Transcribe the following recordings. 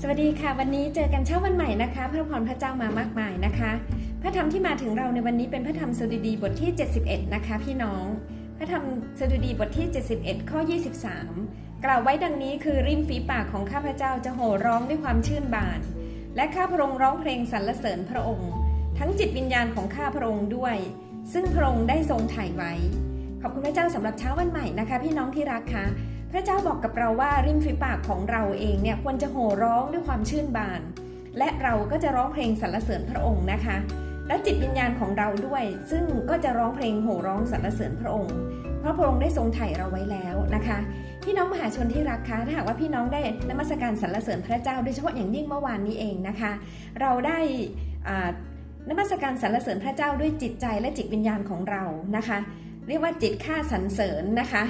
สวัสดีค่ะ วันนี้เจอกันเช้าวันใหม่นะคะ พระพรพระเจ้ามามากมายนะคะ พระธรรมที่มาถึงเราในวันนี้เป็นพระธรรมสดุดีบทที่ 71 นะคะ พี่น้อง พระธรรมสดุดีบทที่ 71 ข้อ 23 กล่าวไว้ดังนี้คือริมฝีปากของข้าพเจ้าจะโห่ร้องด้วยความชื่นบาน และข้าพระองค์ร้องเพลงสรรเสริญพระองค์ ทั้งจิตวิญญาณของข้าพระองค์ด้วย ซึ่งพระองค์ได้ทรงถ่ายไว้ ขอบคุณพระเจ้าสำหรับเช้าวันใหม่นะคะ พี่น้องที่รักค่ะ ระเจ้าบอกกับเราว่าริมฝีปากของเราเองเนี่ยควรจะโห่ร้องด้วยความชื่นบาน และเราก็จะร้องเพลงสรรเสริญพระองค์นะคะ และจิตวิญญาณของเราด้วย ซึ่งก็จะร้องเพลงโห่ร้องสรรเสริญพระองค์ เพราะพระองค์ได้ทรงไถ่เราไว้แล้วนะคะ พี่น้องมหาชนที่รักคะถ้าหากว่าพี่น้องได้นมัสการสรรเสริญพระเจ้าโดยเฉพาะอย่างยิ่งเมื่อวานนี้เองนะคะ เราได้นมัสการสรรเสริญพระเจ้าด้วยจิตใจและจิตวิญญาณของเรานะคะ เรียกว่าจิตค่าสรรเสริญนะคะ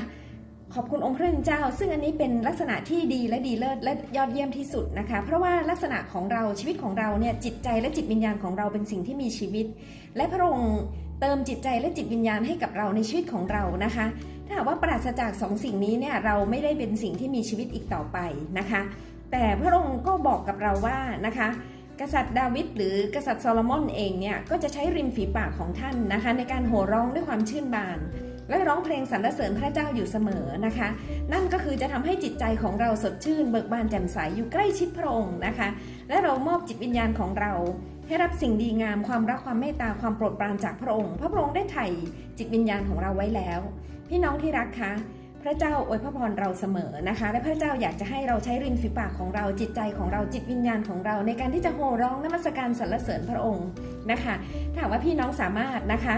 ขอบคุณองค์พระเป็นเจ้า ซึ่งอันนี้เป็นลักษณะที่ดีและดีเลิศและยอดเยี่ยมที่สุดนะคะ เพราะว่าลักษณะของเราชีวิตของเราเนี่ยจิตใจและจิตวิญญาณของเราเป็นสิ่งที่มีชีวิต และพระองค์เติมจิตใจและจิตวิญญาณให้กับเราในชีวิตของเรานะคะ ถ้าหากว่าปราศจากสองสิ่งนี้เนี่ยเราไม่ได้เป็นสิ่งที่มีชีวิตอีกต่อไปนะคะ แต่พระองค์ก็บอกกับเราว่านะคะกษัตริย์ดาวิดหรือกษัตริย์โซโลมอนเองเนี่ยก็จะใช้ริมฝีปากของท่านนะคะ ในการโห่ร้องด้วยความชื่นบาน และร้องเพลงสรรเสริญพระเจ้าอยู่เสมอนะคะ นั่นก็คือจะทำให้จิตใจของเราสดชื่น เบิกบานแจ่มใสอยู่ใกล้ชิดพระองค์นะคะ และเรามอบจิตวิญญาณของเรา ให้รับสิ่งดีงามความรักความเมตตาความโปรดปรานจากพระองค์ พระองค์ได้ไถ่จิตวิญญาณของเราไว้แล้ว พี่น้องที่รักคะพระเจ้าอวยพระพรเราเสมอนะคะ และพระเจ้าอยากจะให้เราใช้ริมฝีปากของเราจิตใจของเราจิตวิญญาณของเรา ในการที่จะโห่ร้องนมัสการสรรเสริญพระองค์นะคะถ้าหากว่าพี่น้องสามารถนะคะ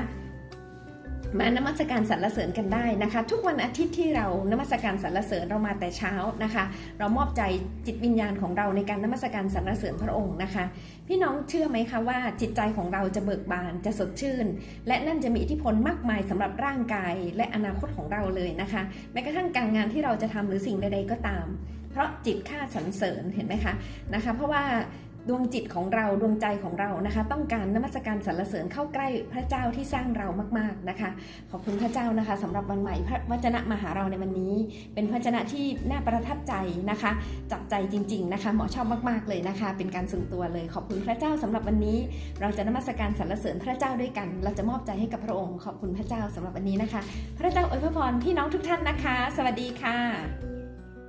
มานมัสการสรรเสริญกันได้นะคะ ทุกวันอาทิตย์ที่เรานมัสการสรรเสริญเรามาแต่เช้านะคะ เรามอบใจจิตวิญญาณของเราในการนมัสการสรรเสริญพระองค์นะคะ พี่น้องเชื่อไหมคะว่าจิตใจของเราจะเบิกบานจะสดชื่น และนั่นจะมีอิทธิพลมากมายสำหรับร่างกายและอนาคตของเราเลยนะคะแม้กระทั่งการงานที่เราจะทำหรือสิ่งใดๆก็ตาม เพราะจิตค่าสรรเสริญเห็นไหมคะนะคะ เพราะว่า ดวงจิตของเราดวงใจของเรานะคะ ต้องการนมัสการสรรเสริญเข้าใกล้พระเจ้าที่สร้างเรามากๆนะคะ ขอบคุณพระเจ้านะคะสำหรับวันใหม่พระวจนะมาหาเราในวันนี้ เป็นพระวจนะที่น่าประทับใจนะคะ จับใจจริง ๆนะคะ หมอชอบมากๆเลยนะคะ เป็นการส่วนตัวเลย ขอบคุณพระเจ้าสำหรับวันนี้ เราจะนมัสการสรรเสริญพระเจ้าด้วยกัน เราจะมอบใจให้กับพระองค์ ขอบคุณพระเจ้าสำหรับวันนี้นะคะ พระเจ้าอวยพรพี่น้องทุกท่านนะคะ สวัสดีค่ะ